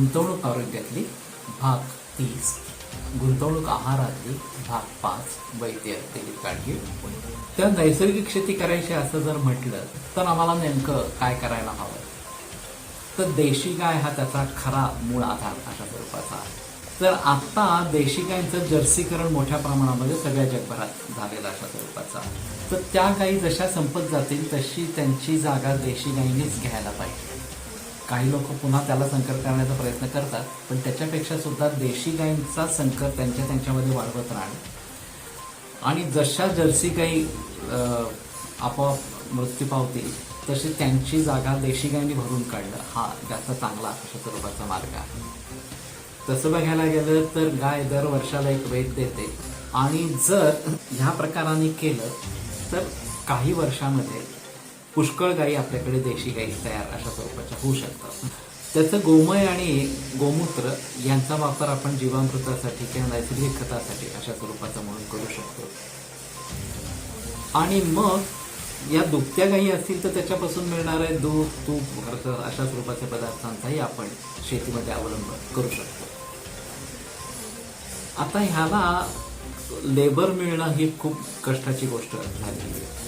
गुंतवणूक आरोग्यातली भाग तीस. गुंतवणूक आहारातली भाग पाच. वैद्य दिलीप गाडगे. तर नैसर्गिक शेती करायची असं जर म्हटलं तर आम्हाला नेमकं काय करायला हवं? तर देशी गाय हा त्याचा खरा मूळ आधार अशा स्वरूपाचा आहे. तर आत्ता देशी गायींचं जर्सीकरण मोठ्या प्रमाणामध्ये सगळ्या जगभरात झालेलं अशा स्वरूपाचा आहे. तर त्या गायी जशा संपत जातील तशी त्यांची जागा देशी गायींनीच घ्यायला पाहिजे. काही लोक पुन्हा त्याला संकर करण्याचा प्रयत्न करतात पण त्याच्यापेक्षा सुद्धा देशी गायींचा संकर त्यांच्या त्यांच्यामध्ये वाढवत राहणे. आणि जशा जर्सी गाई आपोआप मृत्यू पावतील तशी त्यांची जागा देशी गायींनी भरून काढणं हा जास्त चांगला अशा स्वरूपाचा मार्ग आहे. तसं बघायला गेलं तर गाय दर वर्षाला एक वेद देते. आणि जर ह्या प्रकाराने केलं तर काही वर्षामध्ये पुष्कळ गायी आपल्याकडे देशी गायी तयार अशा स्वरूपाच्या होऊ शकतात. त्याचं गोमय आणि गोमूत्र यांचा वापर आपण जीवामृतासाठी किंवा नैसर्गिक खतासाठी अशा स्वरूपाचा म्हणून करू शकतो. आणि मग या दुभत्या गायी असतील तर त्याच्यापासून मिळणारे दूध तूप घरच अशा स्वरूपाच्या पदार्थांचाही आपण शेतीमध्ये अवलंब करू शकतो. आता ह्याला लेबर मिळणं ही खूप कष्टाची गोष्ट झालेली आहे.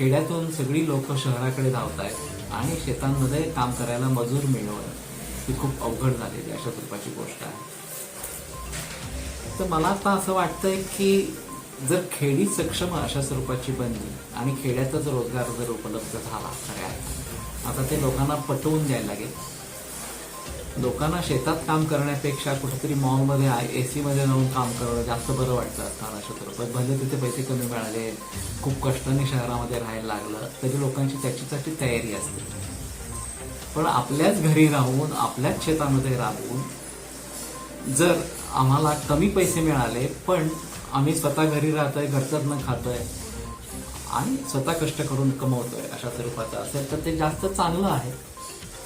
खेड्यातून सगळी लोक शहराकडे धावत आहेत आणि शेतांमध्ये काम करायला मजूर मिळवणं ही खूप अवघड झालेली अशा स्वरूपाची गोष्ट आहे. तर मला आता असं वाटतंय की जर खेडी सक्षम अशा स्वरूपाची बनली आणि खेड्यातच रोजगार जर उपलब्ध झाला खऱ्या आता ते लोकांना पटवून द्यायला लागेल. लोकांना शेतात काम करण्यापेक्षा कुठेतरी मॉलमध्ये ए सीमध्ये जाऊन काम करणं जास्त बरं वाटतं असताना अशा स्वरूपात भले तिथे पैसे कमी मिळाले खूप कष्टाने शहरामध्ये राहायला लागलं तरी लोकांची त्याच्यासाठी तयारी असते. पण आपल्याच घरी राहून आपल्याच शेतामध्ये राहून जर आम्हाला कमी पैसे मिळाले पण आम्ही स्वतः घरी राहतोय घरचंच न खातोय आणि स्वतः कष्ट करून कमवतोय अशा स्वरूपाचं असेल तर ते जास्त चांगलं आहे.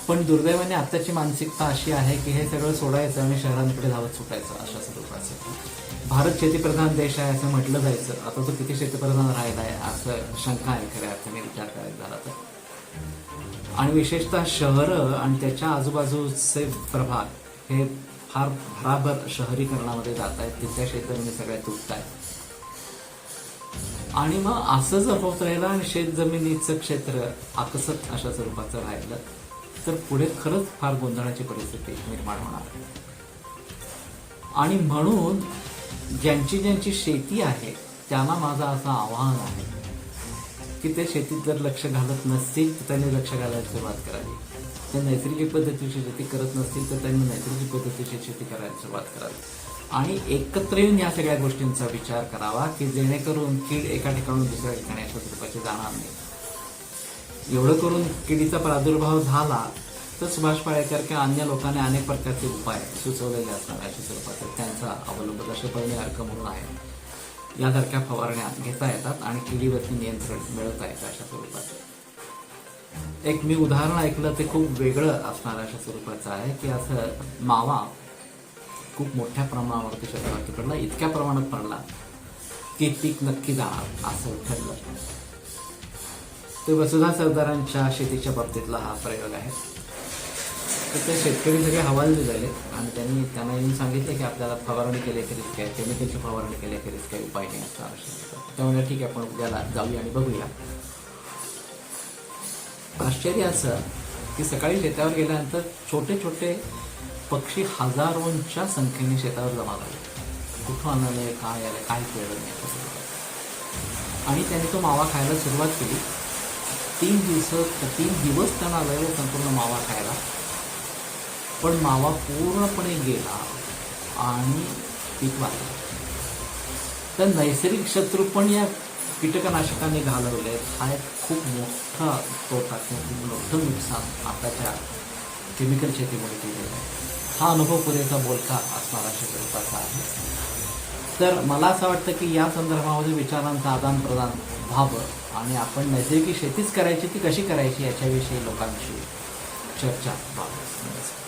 पण दुर्दैवाने आत्ताची मानसिकता अशी आहे की हे सगळं सोडायचं आणि शहरांकडे धावत सुटायचं अशा स्वरूपाचं. भारत शेतीप्रधान देश आहे असं म्हटलं जायचं. आता तो किती शेतीप्रधान राहिला आहे असं शंका आहे खऱ्या अर्थाने विचार करायचा झाला तर. आणि विशेषतः शहरं आणि त्याच्या आजूबाजूचे प्रभाग हे फार भराभर शहरीकरणामध्ये जात आहेत. तिथल्या शेतजमिनी सगळ्या तुटत आहेत. आणि मग असं जर होत राहिलं आणि शेतजमिनीचं क्षेत्र आकसत अशा स्वरूपाचं राहिलं. तर पुढे खरंच फार गोंधळाची परिस्थिती निर्माण होणार आणि म्हणून ज्यांची ज्यांची शेती आहे त्यांना माझं असं आवाहन आहे की ते शेतीत जर लक्ष घालत नसतील तर त्यांनी लक्ष घालायला सुरुवात करावी. ते नैसर्गिक पद्धतीची शेती करत नसतील तर त्यांनी नैसर्गिक पद्धतीची शेती करायला सुरुवात करावी. आणि एकत्र येऊन या सगळ्या गोष्टींचा विचार करावा की जेणेकरून कीड एका ठिकाणून दुसऱ्या ठिकाणी अशा स्वरूपाची जाणार नाही. एवढं करून किडीचा प्रादुर्भाव झाला तर सुभाष पाळेकर किंवा अन्य लोकांनी अनेक प्रकारचे उपाय सुचवलेले असणार अशा स्वरूपात त्यांचा अवलंब दशपर्णी अर्क म्हणून आहे. यासारख्या फवारण्या घेता येतात आणि किडीवरती नियंत्रण मिळवता येतं अशा स्वरूपात एक मी उदाहरण ऐकलं ते खूप वेगळं असणार अशा स्वरूपाचं आहे की असं मावा खूप मोठ्या प्रमाणावरती शरीरावरती पडला इतक्या प्रमाणात पडला की पीक नक्की जाणार असं ठरलं. ते वसुधा सरदारांच्या शेतीच्या बाबतीतला हा प्रयोग आहे. तर ते शेतकरी सगळे हवालदिल झाले आणि त्यांनी त्यांना येऊन सांगितलं की आपल्याला फवारणी केल्याखेरीज काय केमिकलची फवारणी केल्याखेरीज काही उपाय नाही असणार त्यामुळे ठीक आहे आपण उद्याला जाऊया आणि बघूया. आश्चर्य असं की सकाळी शेतावर गेल्यानंतर छोटे छोटे पक्षी हजारोंच्या संख्येने शेतावर जमा झाले. कुठं आणाले काय आलं काय केलं नाही. आणि त्याने तो मावा खायला सुरुवात केली. तीन दिवस तीन दिवस त्यांना आलेले संपूर्ण मावा खायला. पण मावा पूर्णपणे गेला आणि पीक वाढलं तर नैसर्गिक शत्रू पण या कीटकनाशकाने घालवले हा एक खूप मोठा तोटा किंवा खूप मोठं नुकसान आताच्या केमिकल शेतीमुळे केलेलं आहे. हा अनुभव पुरेसा बोलका असणारा स्वरूपाचा आहे. तर मला असं वाटतं की या संदर्भामध्ये विचारांचं आदान प्रदान व्हावं. आणि आपण नैसर्गिक शेतीच करायची ती कशी करायची याच्याविषयी लोकांशी चर्चा. व्हावी